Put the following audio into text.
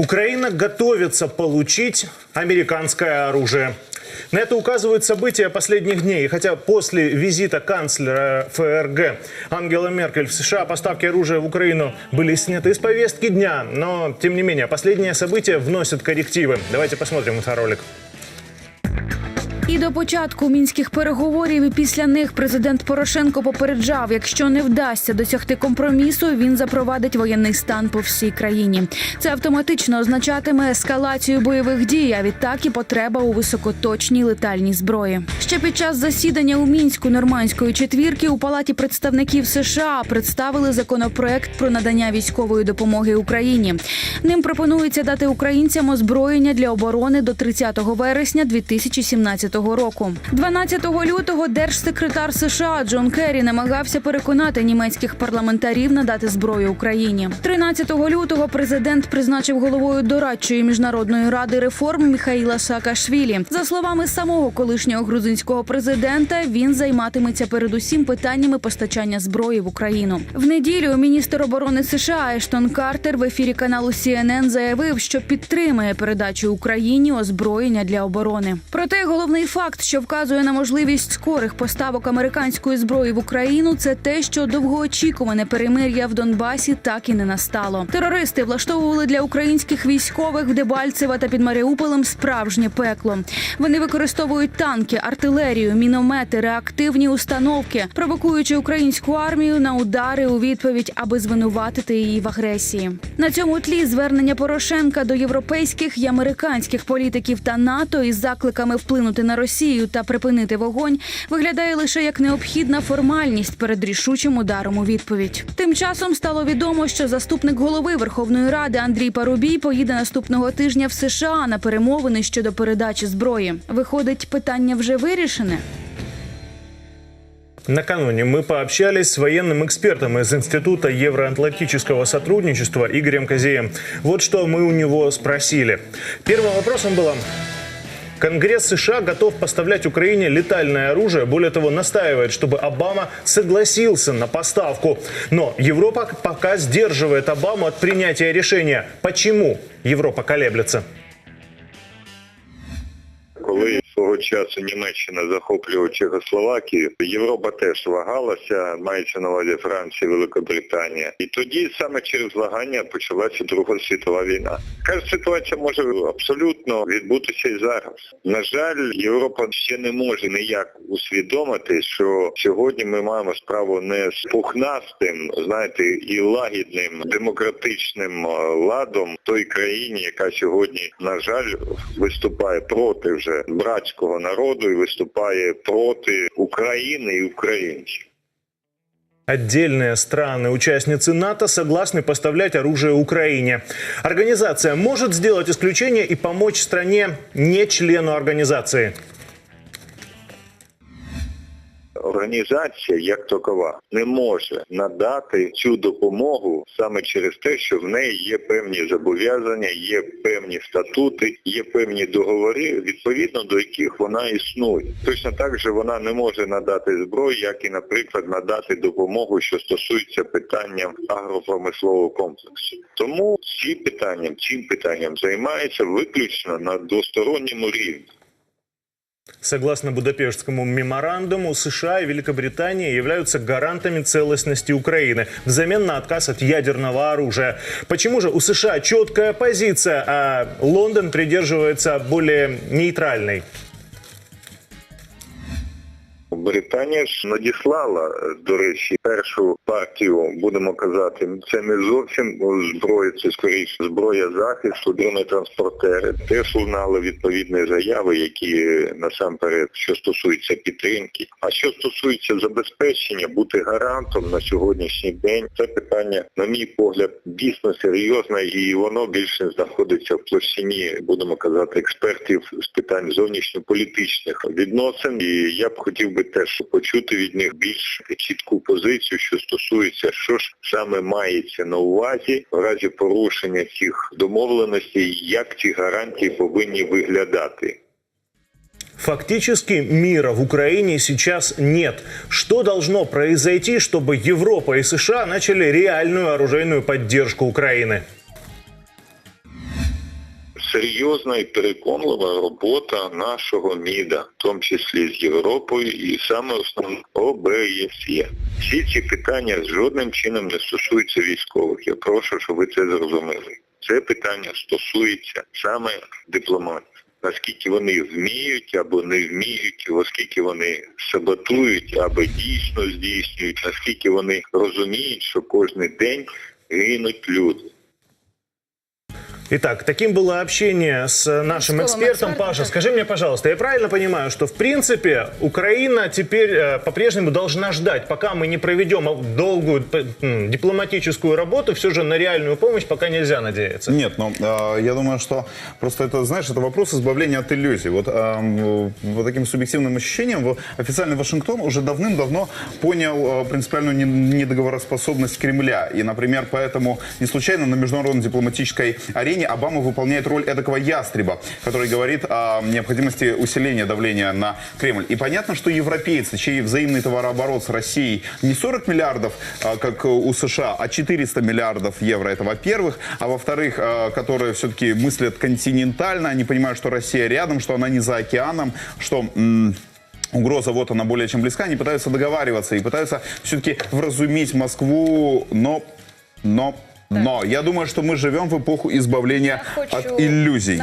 Украина готовится получить американское оружие. На это указывают события последних дней. Хотя после визита канцлера ФРГ Ангела Меркель в США поставки оружия в Украину были сняты с повестки дня, но, тем не менее, последние события вносят коррективы. Давайте посмотрим инфоролик. І до початку мінських переговорів і після них президент Порошенко попереджав, якщо не вдасться досягти компромісу, він запровадить воєнний стан по всій країні. Це автоматично означатиме ескалацію бойових дій, а відтак і потреба у високоточній летальній зброї. Ще під час засідання у мінську нормандської четвірки у палаті представників США представили законопроект про надання військової допомоги Україні. Ним пропонується дати українцям озброєння для оборони до 30 вересня 2017 року. 12 лютого держсекретар США Джон Керрі намагався переконати німецьких парламентарів надати зброю Україні. 13 лютого президент призначив головою дорадчої міжнародної ради реформ Міхаїла Саакашвілі. За словами самого колишнього грузинського президента, він займатиметься передусім питаннями постачання зброї в Україну. В неділю міністр оборони США Ештон Картер в ефірі каналу CNN заявив, що підтримує передачу Україні озброєння для оборони. Проте головний факт, що вказує на можливість скорих поставок американської зброї в Україну, це те, що довгоочікуване перемир'я в Донбасі так і не настало. Терористи влаштовували для українських військових в Дебальцево та під Маріуполем справжнє пекло. Вони використовують танки, артилерію, міномети, реактивні установки, провокуючи українську армію на удари у відповідь, аби звинуватити її в агресії. На цьому тлі звернення Порошенка до європейських і американських політиків та НАТО із закликами вплинути на Росію та припинити вогонь виглядає лише як необхідна формальність перед рішучим ударом у відповідь. Тим часом стало відомо, що заступник голови Верховної Ради Андрій Парубій поїде наступного тижня в США на перемовини щодо передачі зброї. Виходить, питання вже вирішене. Накануне мы пообщались с военным экспертом из Института евроатлантического сотрудничества Игорем Козеем. Вот что мы у него спросили. Первым вопросом было, Конгресс США готов поставлять Украине летальное оружие. Более того, настаивает, чтобы Обама согласился на поставку. Но Европа пока сдерживает Обаму от принятия решения. Почему Европа колеблется? Свого часу Німеччина захоплювала Чехословакію, Європа теж вагалася, мається на увазі Франція, Великобританія. І тоді саме через вагання почалася Друга світова війна. Ж ситуація може абсолютно відбутися і зараз. На жаль, Європа ще не може ніяк усвідомити, що сьогодні ми маємо справу не з пухнастим, знаєте, і лагідним демократичним е, ладом той країні, яка сьогодні, на жаль, виступає проти вже братського народу і виступає проти України і українців. Отдельные страны-участницы НАТО согласны поставлять оружие Украине. Организация может сделать исключение и помочь стране не члену организации. Організація як такова не може надати цю допомогу саме через те, що в неї є певні зобов'язання, є певні статути, є певні договори, відповідно до яких вона існує. Точно так же вона не може надати зброю, як і, наприклад, надати допомогу, що стосується питанням агропромислового комплексу. Тому ці питанням, цим питанням займається виключно на двосторонньому рівні. Согласно Будапештскому меморандуму, США и Великобритания являются гарантами целостности Украины взамен на отказ от ядерного оружия. Почему же у США четкая позиция, а Лондон придерживается более нейтральной? Британія ж надіслала, до речі, першу партію, будемо казати, це не зовсім зброя, це скоріше зброя захисту, дронетранспортери. Теж лунали відповідні заяви, які насамперед, що стосується підтримки. А що стосується забезпечення, бути гарантом на сьогоднішній день, це питання, на мій погляд, дійсно серйозне і воно більше знаходиться в площині, будемо казати, експертів з питань зовнішньополітичних відносин. І я б хотів би теж почути від них більш чітку позицію, що стосується, що ж саме мається на увазі в разі порушення цих домовленостей, як ці гарантії повинні виглядати. Фактически мира в Украине сейчас нет. Что должно произойти, чтобы Европа и США начали реальную оружейную поддержку Украины? Серйозна і переконлива робота нашого МІДа, в тому числі з Європою і саме основне ОБСЄ. Всі ці питання жодним чином не стосуються військових. Я прошу, щоб ви це зрозуміли. Це питання стосується саме дипломатів. Наскільки вони вміють або не вміють, оскільки вони саботують або дійсно здійснюють, наскільки вони розуміють, що кожен день гинуть люди. Итак, таким было общение с нашим экспертом. Паша, скажи мне, пожалуйста, я правильно понимаю, что в принципе Украина теперь э, по-прежнему должна ждать, пока мы не проведем долгую м, дипломатическую работу, все же на реальную помощь пока нельзя надеяться? Нет, но э, я думаю, что просто это, знаешь, это вопрос избавления от иллюзий. Вот э, вот таким субъективным ощущением официальный Вашингтон уже давным-давно понял э, принципиальную не- недоговороспособность Кремля. И, например, поэтому не случайно на международной дипломатической арене Обама выполняет роль эдакого ястреба, который говорит о необходимости усиления давления на Кремль. И понятно, что европейцы, чей взаимный товарооборот с Россией не 40 миллиардов, а, как у США, а 400 миллиардов евро, это во-первых. А во-вторых, а, которые все-таки мыслят континентально, они понимают, что Россия рядом, что она не за океаном, что... Угроза вот она более чем близка, они пытаются договариваться и пытаются все-таки вразумить Москву, но, но, но. Я думаю, что мы живем в эпоху избавления хочу- от иллюзий.